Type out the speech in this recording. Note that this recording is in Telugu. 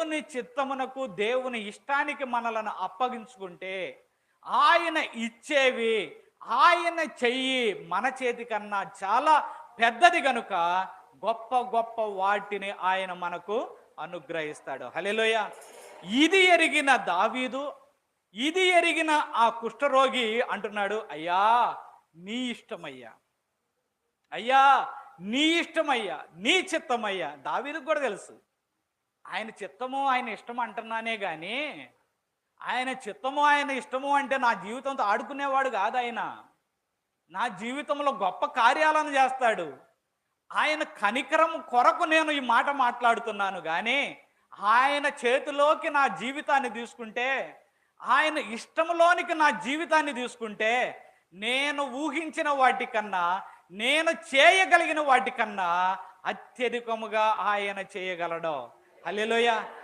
దేవుని చిత్తమునకు దేవుని ఇష్టానికి మనలను అప్పగించుకుంటే ఆయన ఇచ్చేవి ఆయన చెయ్యి మన చేతి కన్నా చాలా పెద్దది గనుక గొప్ప గొప్ప వాటిని ఆయన మనకు అనుగ్రహిస్తాడు. హలేలోయ ఇది ఎరిగిన దావీదు ఇది ఎరిగిన ఆ కుష్ఠరోగి అంటున్నాడు అయ్యా నీ ఇష్టమయ్యా. అయ్యా నీ ఇష్టమయ్యా నీ చిత్తమయ్యా. దావీదుకు కూడా తెలుసు. ఆయన చిత్తము ఆయన ఇష్టం అంటున్నానే కానీ ఆయన చిత్తము ఆయన ఇష్టము అంటే నా జీవితంతో ఆడుకునేవాడు కాదు ఆయన. నా జీవితంలో గొప్ప కార్యాలను చేస్తాడు. ఆయన కనికరం కొరకు నేను ఈ మాట మాట్లాడుతున్నాను కానీ ఆయన చేతిలోకి నా జీవితాన్ని తీసుకుంటే ఆయన ఇష్టంలోనికి నా జీవితాన్ని తీసుకుంటే నేను ఊహించిన వాటికన్నా నేను చేయగలిగిన వాటికన్నా అత్యధికముగా ఆయన చేయగలడు. హల్లెలూయా